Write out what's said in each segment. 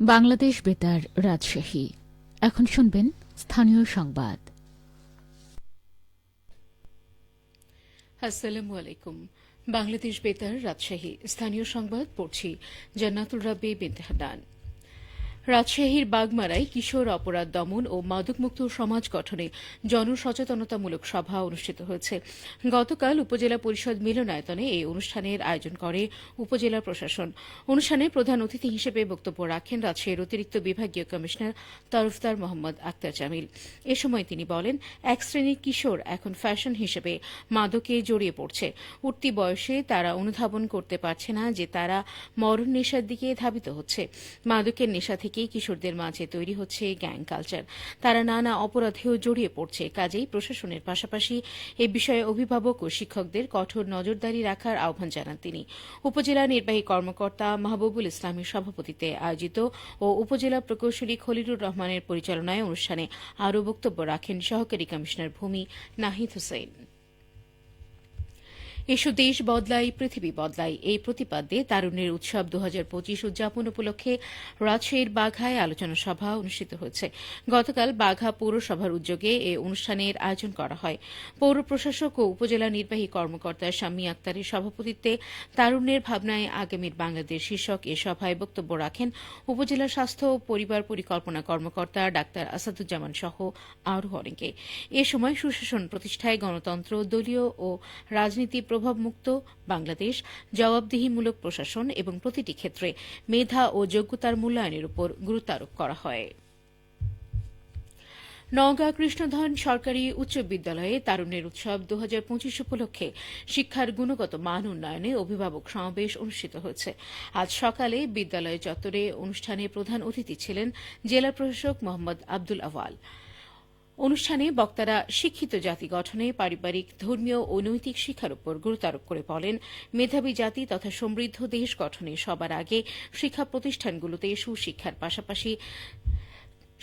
বাংলাদেশ বেতার রাজশাহী। এখন শুনবেন স্থানীয় সংবাদ। আসসালামু আলাইকুম। বাংলাদেশ বেতার রাজশাহী। স্থানীয় সংবাদ পড়ছি জান্নাতুল রাব্বি বিনতে রাজশাহীর বাগমারায় কিশোর অপরাধ দমন ও মাদকমুক্ত সমাজ গঠনে জনসচেতনতামূলক সভা অনুষ্ঠিত হয়েছে। গতকাল উপজেলা পরিষদ মিলনায়তনে এই অনুষ্ঠানের আয়োজন করে উপজেলা প্রশাসন। অনুষ্ঠানে প্রধান অতিথি হিসেবে বক্তব্য রাখেন রাজশাহীর অতিরিক্ত বিভাগীয় কমিশনার তরফদার মোহাম্মদ আক্তার জামিল। এ সময় তিনি বলেন, এক শ্রেণির কিশোর এখন ফ্যাশন হিসেবে মাদকে জড়িয়ে পড়ছে। উঠতি বয়সে তারা অনুধাবন করতে পারছে না যে তারা মরণ নেশার দিকে ধাবিত হচ্ছে। মাদকের নেশা থেকেই কিশোরদের মাঝে তৈরি হচ্ছে গ্যাং কালচার। তারা নানা অপরাধেও জড়িয়ে পড়ছে। কাজেই প্রশাসনের পাশাপাশি এ বিষয়ে অভিভাবক ও শিক্ষকদের কঠোর নজরদারি রাখার আহ্বান জানান তিনি। উপজেলা নির্বাহী কর্মকর্তা মাহবুবুল ইসলামের সভাপতিত্বে আয়োজিত ও উপজেলা প্রকৌশলী খলিলুর রহমানের পরিচালনায় অনুষ্ঠানে আরও বক্তব্য রাখেন সহকারী কমিশনার ভূমি নাহিদ হোসেন। এসো দেশ বদলাই, পৃথিবী বদলাই। এই প্রতিপাদ্যে তারুণ্যের উৎসব দুহাজার পঁচিশ উদযাপন উপলক্ষে রাজশাহীর বাঘায় আলোচনা সভা অনুষ্ঠিত হয়েছে। গতকাল বাঘা পৌরসভার উদ্যোগে এ অনুষ্ঠানের আয়োজন করা হয়। পৌর প্রশাসক ও উপজেলা নির্বাহী কর্মকর্তা শাম্মী আক্তারের সভাপতিত্বে তারুণ্যের ভাবনায় আগামীর বাংলাদেশ শীর্ষক এ সভায় বক্তব্য রাখেন উপজেলা স্বাস্থ্য ও পরিবার পরিকল্পনা কর্মকর্তা ডাক্তার আসাদুজ্জামান সহ আরও অনেকে। এ সময় সুশাসন প্রতিষ্ঠায় গণতন্ত্র, দলীয় ও রাজনীতি প্রভাবমুক্ত, বাংলাদেশ, জবাবদিহিমূলক প্রশাসন এবং প্রতিটি ক্ষেত্রে মেধা ও যোগ্যতার মূল্যায়নের উপর গুরুত্ব আরোপ করা হয়। নওগাঁ কৃষ্ণধন সরকারি উচ্চ বিদ্যালয়ে তারুণ্যের উৎসব দু হাজার পঁচিশ উপলক্ষে শিক্ষার গুণগত মান উন্নয়নে অভিভাবক সমাবেশ অনুষ্ঠিত হয়েছে। আজ সকালে বিদ্যালয় চত্বরে অনুষ্ঠানে প্রধান অতিথি ছিলেন জেলা প্রশাসক মোহাম্মদ আব্দুল আওয়াল। অনুষ্ঠানে বক্তারা শিক্ষিত জাতি গঠনে পারিবারিক, ধর্মীয় ও নৈতিক শিক্ষার উপর গুরুত্ব আরোপ করে বলেন, মেধাবী জাতি তথা সমৃদ্ধ দেশ গঠনে সবার আগে শিক্ষা প্রতিষ্ঠানগুলোতে সুশিক্ষার পাশাপাশি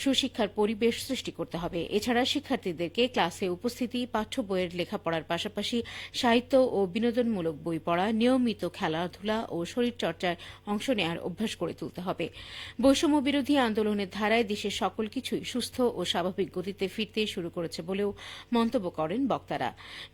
সুশিক্ষার পরিবেশ সৃষ্টি করতে হবে। এছাড়া শিক্ষার্থীদেরকে ক্লাসে উপস্থিতি, পাঠ্য বইয়ের লেখাপড়ার পাশাপাশি সাহিত্য ও বিনোদনমূলক বই পড়া, নিয়মিত খেলাধুলা ও শরীরচর্চায় অংশ নেওয়ার অভ্যাস করে তুলতে হবে। বৈষম্য বিরোধী আন্দোলনের ধারায় দেশের সকল কিছুই সুস্থ ও স্বাভাবিক গতিতে ফিরতে শুরু করেছে বলেও মন্তব্য করেন বক্তারা।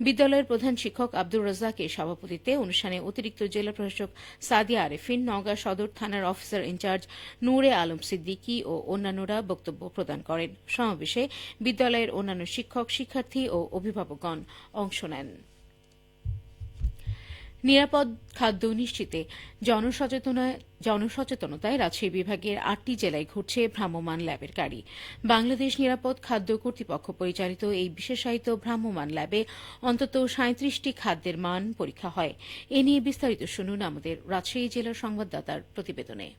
বিদ্যালয়ের প্রধান শিক্ষক আব্দুর রাজ্জাকের সভাপতিত্বে অনুষ্ঠানে অতিরিক্ত জেলা প্রশাসক সাদিয়া আরেফিন, নওগাঁ সদর থানার officer in charge Nure Alam Siddiqui ও অন্যান্যরা বক্তব্য প্রদান করেন। সমাবেশে বিদ্যালয়ের অন্যান্য শিক্ষক, শিক্ষার্থী ও অভিভাবকগণ অংশ নেন। নিরাপদ খাদ্য নিশ্চিতে জনসচেতনতায় রাজশাহী বিভাগের আটটি জেলায় ঘুরছে ভ্রাম্যমাণ ল্যাবের গাড়ি। বাংলাদেশ নিরাপদ খাদ্য কর্তৃপক্ষ পরিচালিত এই বিশেষায়িত ভ্রাম্যমাণ ল্যাবে অন্তত সাঁত্রিশটি খাদ্যের মান পরীক্ষা হয়। এ নিয়ে বিস্তারিত শুনুন আমাদের রাজশাহী জেলার সংবাদদাতার প্রতিবেদনে।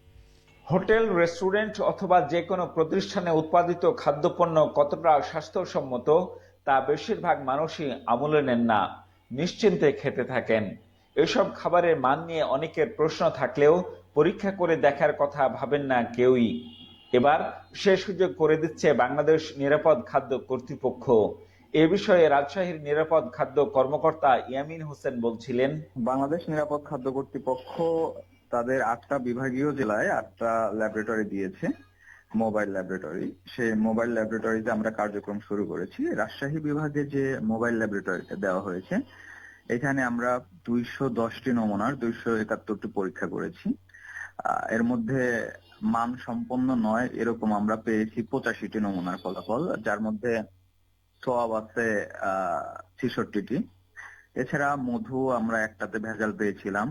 হোটেল, রেস্টুরেন্ট অথবা যে কোনো প্রতিষ্ঠানে উৎপাদিত খাদ্যপণ্য কতটা স্বাস্থ্যসম্মত, তা বেশিরভাগ মানুষই আমলে নেন না, নিশ্চিন্তে খেতে থাকেন। এসব খাবারের মান নিয়ে অনেকের প্রশ্ন থাকলেও পরীক্ষা করে দেখার কথা ভাবেন না কেউই। এবার সে সুযোগ করে দিচ্ছে বাংলাদেশ নিরাপদ খাদ্য কর্তৃপক্ষ। এ বিষয়ে রাজশাহীর নিরাপদ খাদ্য কর্মকর্তা ইয়ামিন হোসেন বলছিলেন, বাংলাদেশ নিরাপদ খাদ্য কর্তৃপক্ষ তাদের আটটা বিভাগীয় জেলায় আটটা ল্যাবরেটরি দিয়েছে মোবাইল ল্যাবরেটরি সেই মোবাইল ল্যাবরেটরিতে আমরা কার্যক্রম শুরু করেছি। রাজশাহী বিভাগে যে মোবাইল ল্যাবরেটরিটা দেওয়া হয়েছে, এখানে আমরা দুইশো দশটি নমুনার, দুইশো একাত্তরটি পরীক্ষা করেছি। এর মধ্যে মান সম্পন্ন নয়, এরকম আমরা পেয়েছি পঁচাশিটি নমুনার ফলাফল, যার মধ্যে সোয়াব আছে ছেষট্টিটি। এছাড়া মধু আমরা একটাতে ভেজাল পেয়েছিলাম,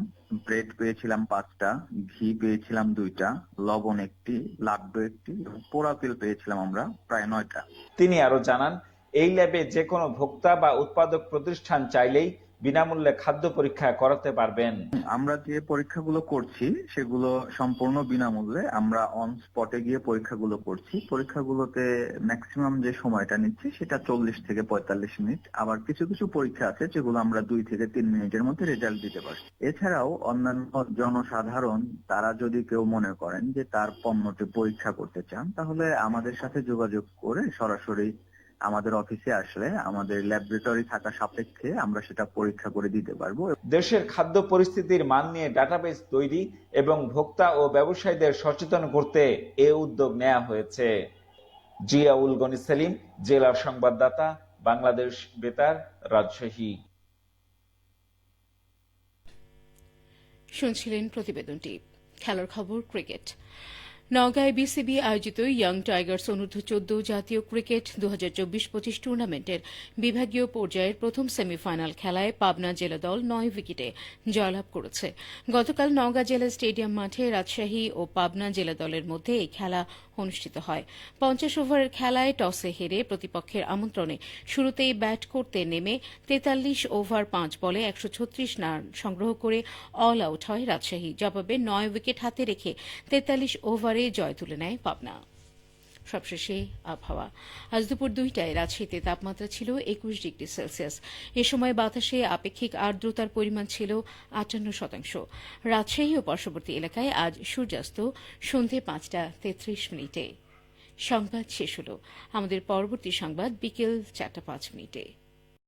ব্রেড পেয়েছিলাম পাঁচটা, ঘি পেয়েছিলাম দুইটা, লবণ একটি, লাড্ডু একটি পোড়া তেল পেয়েছিলাম আমরা প্রায় নয়টা। তিনি আরও জানান, এই ল্যাবে যে কোনো ভোক্তা বা উৎপাদক প্রতিষ্ঠান চাইলেই বিনামূল্যে খাদ্য পরীক্ষা করাতে পারবেন। আমরা যে পরীক্ষাগুলো করছি, সেগুলো সম্পূর্ণ বিনামূল্যে আমরা অন স্পটে গিয়ে পরীক্ষাগুলো করছি। পরীক্ষাগুলোতে ম্যাক্সিমাম যে সময়টা নিচ্ছি, সেটা চল্লিশ থেকে পঁয়তাল্লিশ মিনিট। আবার কিছু কিছু পরীক্ষা আছে, যেগুলো আমরা দুই থেকে তিন মিনিটের মধ্যে রেজাল্ট দিতে পারি এছাড়াও অন্যান্য জনসাধারণ, তারা যদি কেউ মনে করেন যে তার পণ্যটি পরীক্ষা করতে চান, তাহলে আমাদের সাথে যোগাযোগ করে সরাসরি আমাদের অফিসে আসলে আমাদের ল্যাবরেটরি থাকা সাপেক্ষে আমরা সেটা পরীক্ষা করে দিতে পারব। দেশের খাদ্য পরিস্থিতির মান নিয়ে ডাটাবেস তৈরি এবং ভোক্তা ও ব্যবসায়ীদের সচেতন করতে এ উদ্যোগ নেওয়া হয়েছে। জিয়াউল গনি সেলিম জেলা সংবাদদাতা বাংলাদেশ বেতার রাজশাহী। শুনছিলেন প্রতিবেদনটি। খেলার খবর ক্রিকেট। নওগাঁয় বিসিবি আয়োজিত ইয়াং টাইগার্স অনূর্ধ্ব চোদ্দ জাতীয় ক্রিকেট দু হাজার চব্বিশ পঁচিশ টুর্নামেন্টের বিভাগীয় পর্যায়ের প্রথম সেমিফাইনাল খেলায় পাবনা জেলা দল নয় উইকেটে জয়লাভ করেছে। গতকাল নওগাঁ জেলা স্টেডিয়াম মাঠে রাজশাহী ও পাবনা জেলা দলের মধ্যে এই খেলা অনুষ্ঠিত হয়। পঞ্চাশ ওভারের খেলায় টসে হেরে প্রতিপক্ষের আমন্ত্রণে শুরুতেই ব্যাট করতে নেমে তেতাল্লিশ ওভার পাঁচ বলে একশো ছত্রিশ রান সংগ্রহ করে অল আউট হয় রাজশাহী। জবাবে নয় উইকেট হাতে রেখে তেতাল্লিশ ওভারে জয় তুলে নেয় পাবনা। সবশেষে আবহাওয়া। আজ দুপুর দুইটায় রাজশাহীতে তাপমাত্রা ছিল একুশ ডিগ্রি সেলসিয়াস। এ সময় বাতাসে আপেক্ষিক আর্দ্রতার পরিমাণ ছিল আটান্ন শতাংশ। রাজশাহী ও পার্শ্ববর্তী এলাকায় আজ সূর্যাস্ত সন্ধে পাঁচটা তেত্রিশ মিনিটে। সংবাদ শেষ হল। আমাদের পরবর্তী সংবাদ বিকেল চারটা পাঁচ মিনিটে।